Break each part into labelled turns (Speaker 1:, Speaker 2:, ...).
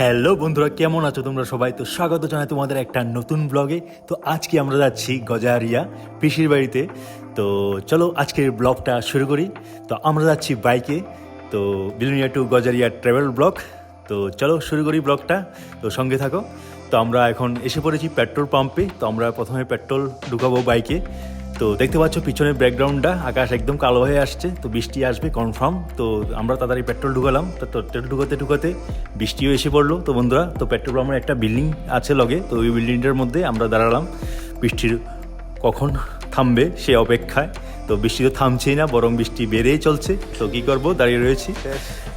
Speaker 1: Hello বন্ধুরা, কেমন আছো তোমরা সবাই? তো স্বাগত জানাই তোমাদের একটা নতুন ব্লগে তো আজকে আমরা যাচ্ছি গজারিয়া পিসির বাড়িতে। তো চলো আজকের ব্লগটা শুরু করি। তো আমরা যাচ্ছি বাইকে। তো Belonia to Gazaria travel blog তো চলো শুরু করি ব্লগটা তো সঙ্গে থাকো। তো আমরা এখন এসে পড়েছি পেট্রোল পাম্পে। তো আমরা প্রথমে পেট্রোল ঢুকাবো বাইকে। তো দেখতে পাচ্ছ পিছনের ব্যাকগ্রাউন্ডটা আকাশ একদম কালো হয়ে আসছে তো বৃষ্টি আসবে কনফার্ম তো আমরা তাড়াতাড়ি পেট্রোল ঢুকালাম তো পেট্রোল ঢুকাতে ঢুকাতে বৃষ্টিও এসে পড়ল। তো বন্ধুরা তো পেট্রোল পাম্পের একটা বিল্ডিং আছে লগে তো ওই বিল্ডিংটার মধ্যে আমরা দাঁড়ালাম। বৃষ্টির কখন থামবে সে অপেক্ষায় তো বৃষ্টি তো থামছেই না বরং বৃষ্টি বেড়েই চলছে। তো কী করব দাঁড়িয়ে রয়েছি।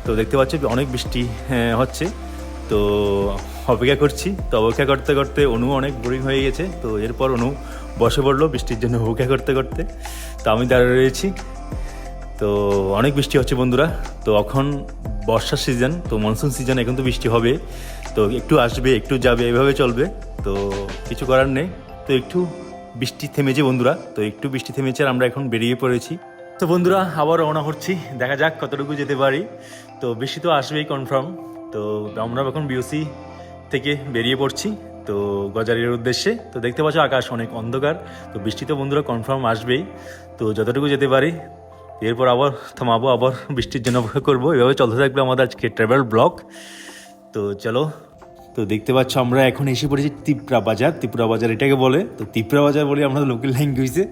Speaker 1: তো দেখতে পাচ্ছ অনেক বৃষ্টি হ্যাঁ, হচ্ছে। তো অপেক্ষা করছি তো অপেক্ষা করতে করতে অনু অনেক বোরিং হয়ে গেছে তো এরপর অনু বসে পড়ল, বৃষ্টির জন্য অপেক্ষা করতে করতে। তো আমি দাঁড়িয়ে রয়েছি। তো অনেক বৃষ্টি হচ্ছে বন্ধুরা। তো এখন বর্ষার সিজন তো মনসুন সিজন এখন তো বৃষ্টি হবে। তো একটু আসবে, একটু যাবে, এভাবে চলবে। তো কিছু করার নেই। তো একটু বৃষ্টি থেমেছে বন্ধুরা। তো একটু বৃষ্টি থেমেছে আর আমরা এখন বেরিয়ে পড়েছি। তো বন্ধুরা আবার রওনা করছি দেখা যাক কতটুকু যেতে পারি। তো বৃষ্টি তো আসবেই কনফার্ম তো আমরা এখন বিওসি থেকে বেরিয়ে পড়ছি। তো গজারিয়ার উদ্দেশ্যে, তো দেখতে পাচ্ছ আকাশ অনেক অন্ধকার, তো বৃষ্টি তো বন্ধুরা কনফার্ম আসবেই, তো যতটুকু যেতে পারি, এরপর আবার থামাবো, আবার বৃষ্টির জন্য অপেক্ষা করব, এভাবে চলতে থাকবে আমাদের আজকে ট্রাভেল ব্লগ তো চলো, তো দেখতে পাচ্ছ আমরা এখন এসে পড়েছি তিপ্রা বাজার তিপ্রা বাজার এটাকে বলে, তো তিপ্রা বাজার বলি আমরা লোকাল ল্যাঙ্গুয়েজে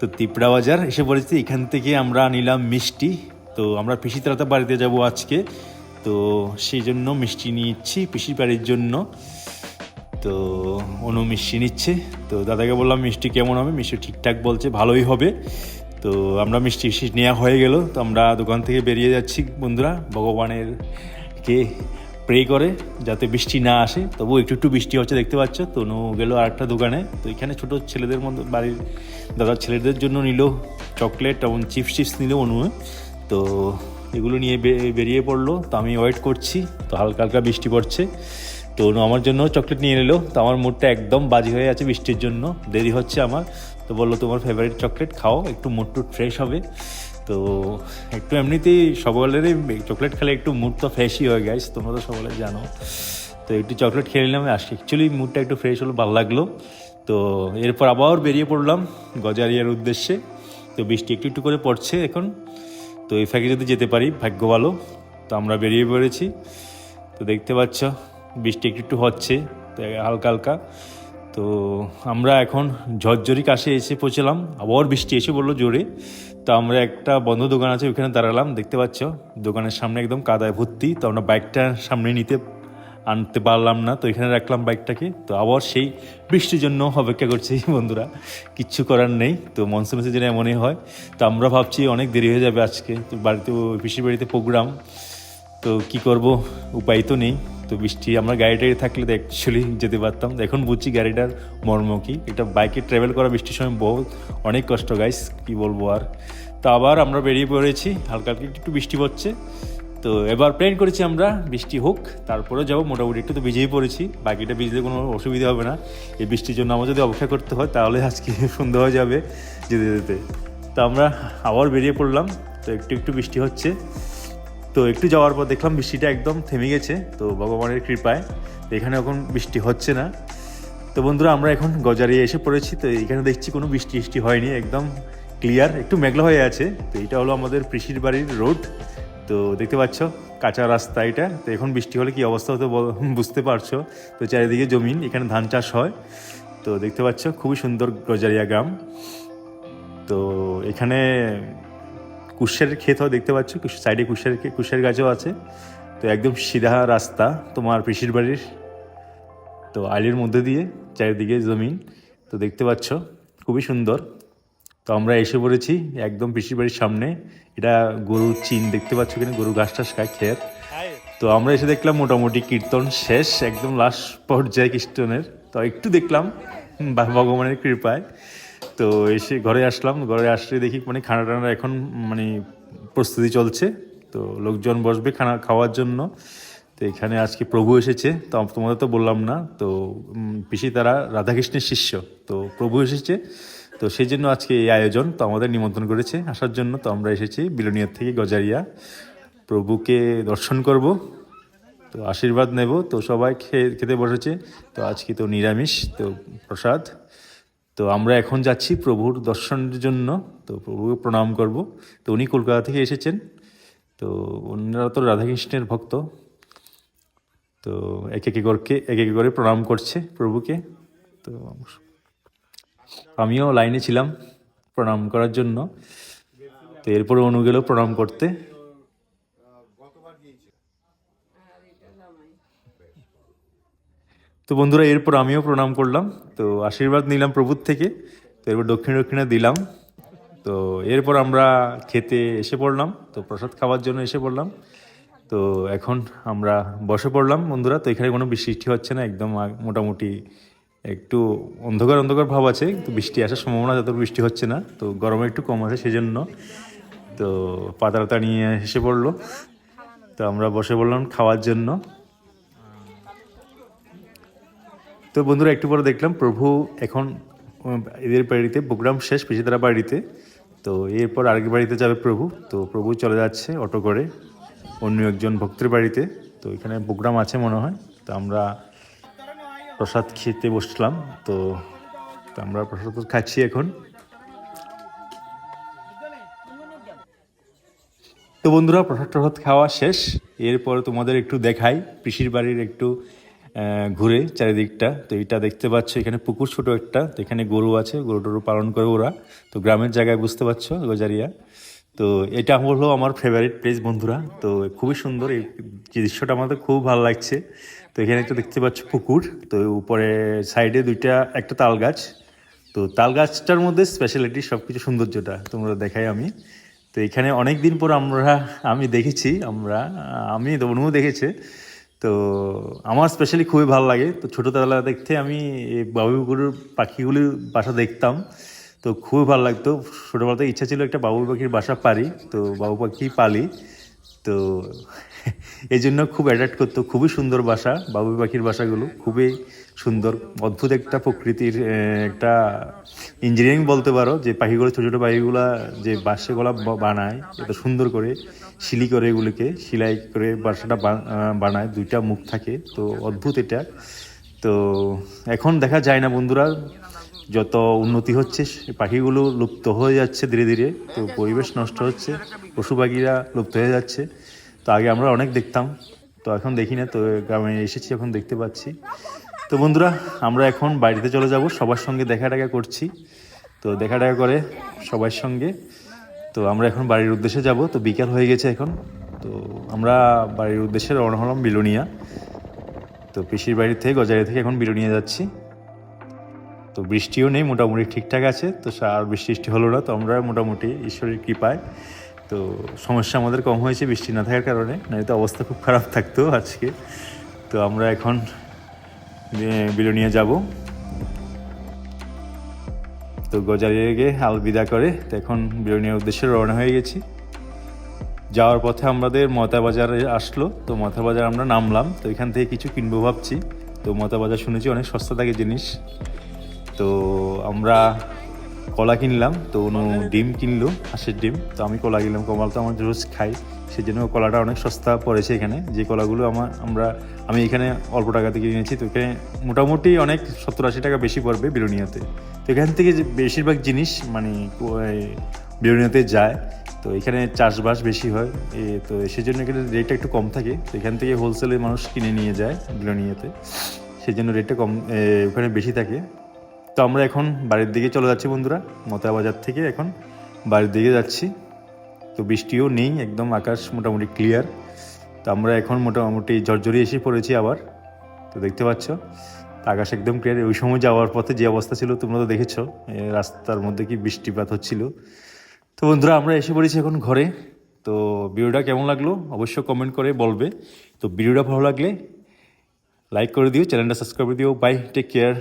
Speaker 1: তো তিপ্রা বাজার এসে পড়েছি, এখান থেকে আমরা নিলাম মিষ্টি, তো আমরা পিসি তাড়াতাড়ি বাড়িতে যাব আজকে, তো সেই জন্য মিষ্টি নিচ্ছি পিসির বাড়ির জন্য। তো অনু মিষ্টি নিচ্ছে। তো দাদাকে বললাম, মিষ্টি কেমন হবে? মিষ্টি ঠিকঠাক বলছে, ভালোই হবে। তো আমরা মিষ্টি মিষ্টি নেওয়া হয়ে গেল। তো আমরা দোকান থেকে বেরিয়ে যাচ্ছি বন্ধুরা। ভগবানের কে প্রে করে যাতে বৃষ্টি না আসে। তবু একটু একটু বৃষ্টি হচ্ছে, দেখতে পাচ্ছ? তো অনু গেল আরেকটা দোকানে। তো এখানে ছোটো ছেলেদের মধ্যে বাড়ির দাদার ছেলেদের জন্য নিল চকলেট এবং চিপস চিপস নিল অনু। তো এগুলো নিয়ে বেরিয়ে পড়ল। তো আমি ওয়েট করছি। তো হালকা হালকা বৃষ্টি পড়ছে। তো আমার জন্য চকলেট নিয়ে নিলো। তো আমার মুডটা একদম বাজি হয়ে আছে বৃষ্টির জন্য। দেরি হচ্ছে আমার। তো বলল, তোমার ফেভারিট চকলেট খাও, একটু মুড টুড ফ্রেশ হবে। তো একটু এমনিতেই সকলেরই চকলেট খেলে একটু মুড তো ফ্রেশই হয়ে গেছে তোমরা তো সকলে জানো। তো একটু চকলেট খেয়ে নিলাম, আজকে অ্যাকচুয়ালি মুডটা একটু ফ্রেশ হলো, ভালো লাগল। তো এরপর আবার বেরিয়ে পড়লাম গজারিয়ার উদ্দেশ্যে। তো বৃষ্টি একটু একটু করে পড়ছে এখন। তো এই ফাঁকে যদি যেতে পারি, ভাগ্য ভালো। তো আমরা বেরিয়ে পড়েছি। তো দেখতে পাচ্ছ বৃষ্টি একটু একটু হচ্ছে হালকা হালকা। তো আমরা এখন ঝরঝরি কাছে এসে পৌঁছলাম। আবার বৃষ্টি এসে বলল জোরে। তো আমরা একটা বন্ধ দোকান আছে, ওইখানে দাঁড়ালাম, দেখতে পাচ্ছ? দোকানের সামনে একদম কাদায় ভর্তি। তো আমরা বাইকটা সামনে নিতে আনতে পারলাম না, তো এখানে রাখলাম বাইকটাকে। তো আবার সেই বৃষ্টির জন্য অপেক্ষা করছি, বন্ধুরা। কিচ্ছু করার নেই, তো মনসুন সিজনে এমনই হয়। তো আমরা ভাবছি অনেক দেরি হয়ে যাবে আজকে। তো বাড়িতে পিসির বাড়িতে প্রোগ্রাম। তো কি করব? উপায় তো নেই। তো বৃষ্টি, আমরা গাড়িটাই থাকলে তো অ্যাকচুয়ালি যেতে পারতাম। এখন বুঝছি গাড়িটার মর্ম কি। এটা বাইকে ট্রাভেল করা বৃষ্টির সময় বহুত অনেক কষ্ট গাইস কি বলব আর। তো আবার আমরা বেরিয়ে পড়েছি, হালকা হালকা একটু বৃষ্টি পড়ছে। তো এবার প্ল্যান করেছি আমরা বৃষ্টি হোক, তারপরে যাব মোটামুটি একটু তো ভিজেই পড়েছি। বাকিটা ভিজতে কোনো অসুবিধা হবে না। এই বৃষ্টির জন্য আমার যদি অপেক্ষা করতে হয়, তাহলে আজকে সন্ধ্যা হয়ে যাবে যেতে যেতে। তো আমরা আবার বেরিয়ে পড়লাম, তো একটু একটু বৃষ্টি হচ্ছে। তো একটু যাওয়ার পর দেখলাম বৃষ্টিটা একদম থেমে গেছে, তো ভগবানের কৃপায়। এখানে এখন বৃষ্টি হচ্ছে না। তো বন্ধুরা, আমরা এখন গজারিয়ে এসে পড়েছি, তো এখানে দেখছি কোনো বৃষ্টি বৃষ্টি হয়নি, একদম ক্লিয়ার একটু মেঘলা হয়ে আছে। তো এটা হলো আমাদের পিসির বাড়ির রোড। তো দেখতে পাচ্ছ, কাঁচা রাস্তা এটা। তো এখন বৃষ্টি হলে কি অবস্থা হতো বুঝতে পারছ? তো চারিদিকে জমিন, এখানে ধান চাষ হয়। তো দেখতে পাচ্ছ, খুবই সুন্দর গজারিয়া গ্রাম। তো এখানে কুশের ক্ষেত দেখতে পাচ্ছ? সাইডে কুশের কুশের গাছও আছে। তো একদম সিধা রাস্তা তোমার পিসির বাড়ির। তো আলির মধ্যে দিয়ে চারিদিকে জমিন। তো দেখতে পাচ্ছ, খুবই সুন্দর। তো আমরা এসে পড়েছি একদম পিসির বাড়ির সামনে। এটা গরুর চিন, দেখতে পাচ্ছ কিনা গরু ঘাস টাস খায় ক্ষেত তো আমরা এসে দেখলাম মোটামুটি কীর্তন শেষ, একদম লাস্ট পর্যায়ে কীর্তনের। তো একটু দেখলাম ভগবানের কৃপায়। তো এসে ঘরে আসলাম। ঘরে আসলে দেখি মানে খানা টানা এখন মানে প্রস্তুতি চলছে। তো লোকজন বসবে খানা খাওয়ার জন্য। তো এখানে আজকে প্রভু এসেছে। তো তোমাদের তো বললাম না। তো পিসি তারা রাধাকৃষ্ণের শিষ্য। তো প্রভু এসেছে। তো সেই জন্য আজকে এই আয়োজন। তো আমাদের নিমন্ত্রণ করেছে আসার জন্য। তো আমরা এসেছি বিলোনিয়ার থেকে গজারিয়া। প্রভুকে দর্শন করব। তো আশীর্বাদ নেব। তো সবাই খেয়ে খেতে বসেছে। তো আজকে তো নিরামিষ। তো প্রসাদ। তো আমরা এখন যাচ্ছি প্রভুর দর্শনের জন্য। তো প্রভুকে প্রণাম করব। তো উনি কলকাতা থেকে এসেছেন। তো ওনারা তো রাধাকৃষ্ণের ভক্ত। তো এক এক করকে, এক এক করে প্রণাম করছে প্রভুকে। তো আমিও লাইনে ছিলাম প্রণাম করার জন্য। তো এরপরে অনু গেল প্রণাম করতে। তো বন্ধুরা, এরপর আমিও প্রণাম করলাম। তো আশীর্বাদ নিলাম প্রভুর থেকে। তো এরপর দক্ষিণ দক্ষিণে দিলাম। তো এরপর আমরা খেতে এসে পড়লাম। তো প্রসাদ খাওয়ার জন্য এসে পড়লাম। তো এখন আমরা বসে পড়লাম। বন্ধুরা, তো এখানে কোনো বৃষ্টি হচ্ছে না, একদম মোটামুটি একটু অন্ধকার অন্ধকার ভাব আছে। কিন্তু বৃষ্টি আসার সম্ভাবনা যত বৃষ্টি হচ্ছে না, তো গরমে একটু কম আছে সেজন্য। তো পাতাটা নিয়ে এসে পড়ল। তো আমরা বসে পড়লাম খাওয়ার জন্য। তো বন্ধুরা, একটু পরে দেখলাম প্রভু এখন এদের বাড়িতে, প্রোগ্রাম শেষ পিসিদারা বাড়িতে। তো এরপর আরেক বাড়িতে যাবে প্রভু। তো প্রভু চলে যাচ্ছে অটো করে, অন্য একজন ভক্তের বাড়িতে। তো এখানে প্রোগ্রাম আছে মনে হয়। তো আমরা প্রসাদ খেতে বসলাম। তো আমরা প্রসাদ খাচ্ছি এখন। তো বন্ধুরা, প্রসাদ টসাদ খাওয়া শেষ। এরপর তোমাদের একটু দেখাই, পিসির বাড়ির একটু ঘুরে চারিদিকটা। তো এটা দেখতে পাচ্ছ, এখানে পুকুর ছোট একটা, তো এখানে গরু আছে গরু টরু পালন করে ওরা। তো গ্রামের জায়গায় বুঝতে পারছ, গজারিয়া। তো এটা হলো আমার ফেভারিট প্লেস বন্ধুরা। তো খুবই সুন্দর, এই দৃশ্যটা আমাদের খুব ভালো লাগছে। তো এখানে একটা দেখতে পাচ্ছ পুকুর, তো উপরে সাইডে দুইটা, একটা তাল গাছ। তো তাল গাছটার মধ্যে স্পেশালিটি সব কিছু সৌন্দর্যটা, তোমরা দেখাই আমি। তো এখানে অনেক দিন পর আমরা, আমি দেখেছি, আমরা, আমি অনুও দেখেছে। তো আমার স্পেশালি খুবই ভালো লাগে। তো ছোটোবেলা দেখতে আমি এই বাবুগুলোর পাখিগুলির বাসা দেখতাম। তো খুবই ভালো লাগতো। ছোটোবেলাতে ইচ্ছা ছিল একটা বাবু পাখির বাসা পারি। তো বাবু পাখি পালি। তো এই জন্য খুব অ্যাট্রাক্ট করতো। খুবই সুন্দর বাসা বাবু পাখির বাসাগুলো। খুবই সুন্দর, অদ্ভুত একটা প্রকৃতির একটা ইঞ্জিনিয়ারিং বলতে পারো, যে পাখিগুলো, ছোটো ছোটো পাখিগুলা যে বাসাগুলা বানায় এত সুন্দর করে শিলি করে এগুলিকে, সেলাই করে বাসাটা বানায়, দুইটা মুখ থাকে, তো অদ্ভুত এটা। তো এখন দেখা যায় না বন্ধুরা। যত উন্নতি হচ্ছে পাখিগুলো লুপ্ত হয়ে যাচ্ছে ধীরে ধীরে। তো পরিবেশ নষ্ট হচ্ছে, পশু পাখিরা লুপ্ত হয়ে যাচ্ছে। তো আগে আমরা অনেক দেখতাম, তো এখন দেখি না, তো গ্রামে এসেছি, এখন দেখতে পাচ্ছি। তো বন্ধুরা, আমরা এখন বাড়িতে চলে যাব, সবার সঙ্গে দেখা টাকা করছি। তো দেখা টাকা করে সবার সঙ্গে। তো আমরা এখন বাড়ির উদ্দেশ্যে যাব, তো বিকাল হয়ে গেছে এখন। তো আমরা বাড়ির উদ্দেশ্যে রওনা হলাম বিলোনিয়া। তো পিসির বাড়ি থেকে, গজারি থেকে এখন বিলোনিয়া যাচ্ছি। তো বৃষ্টিও নেই, মোটামুটি ঠিকঠাক আছে। তো আর বৃষ্টি হলো না, তো আমরা মোটামুটি ঈশ্বরের কৃপায়। তো সমস্যা আমাদের কম হয়েছে বৃষ্টি না থাকার কারণে, নয়তো অবস্থা খুব খারাপ থাকতো আজকে। তো আমরা এখন বিলোনিয়া যাব। তো গজারিয়াকে আলবিদা করে, তো এখন বিলোনিয়ার উদ্দেশ্যে রওনা হয়ে গেছি। যাওয়ার পথে আমাদের মতা বাজারে আসলো, তো মতা বাজার আমরা নামলাম। তো এখান থেকে কিছু কিনবো ভাবছি। তো মতা বাজার শুনেছি অনেক সস্তা থাকে জিনিস। তো আমরা কলা কিনলাম, তো অনু ডিম কিনলো, হাঁসের ডিম। তো আমি কলা কিনলাম, কমাল তো আমার রোজ খাই সেই জন্য কলাটা অনেক সস্তা পড়েছে এখানে। যে কলাগুলো আমার, আমরা, আমি এখানে অল্প টাকাতে কিনেছি তো এখানে মোটামুটি অনেক সত্তর আশি টাকা বেশি পড়বে বিরোনিয়াতে তো এখান থেকে যে বেশিরভাগ জিনিস মানে বিরোনিয়াতে যায়। তো এখানে চাষবাস বেশি হয়, এ, তো সেজন্য এখানে রেটটা একটু কম থাকে। তো এখান থেকে হোলসেলে মানুষ কিনে নিয়ে যায় বিলোনিয়াতে সেই জন্য রেটটা কম ওখানে বেশি থাকে। তো আমরা এখন বাড়ির দিকে চলে যাচ্ছি বন্ধুরা মতা বাজার থেকে এখন। বাড়ির দিকে যাচ্ছি। তো বৃষ্টিও নেই, একদম আকাশ মোটামুটি ক্লিয়ার তো আমরা এখন মোটামুটি ঝরঝরি এসে পড়েছি আবার। তো দেখতে পাচ্ছ, আকাশ একদম ক্লিয়ার ওই সময় যাওয়ার পথে যে অবস্থা ছিল, তোমরা তো দেখেছ রাস্তার মধ্যে কি বৃষ্টিপাত হচ্ছিল। তো বন্ধুরা, আমরা এসে পড়েছি এখন ঘরে। তো ভিডিওটা কেমন লাগল, অবশ্যই কমেন্ট করে বলবে। তো ভিডিওটা ভালো লাগলে লাইক করে দিও চ্যানেলটা সাবস্ক্রাইব করে দিও। Bye take care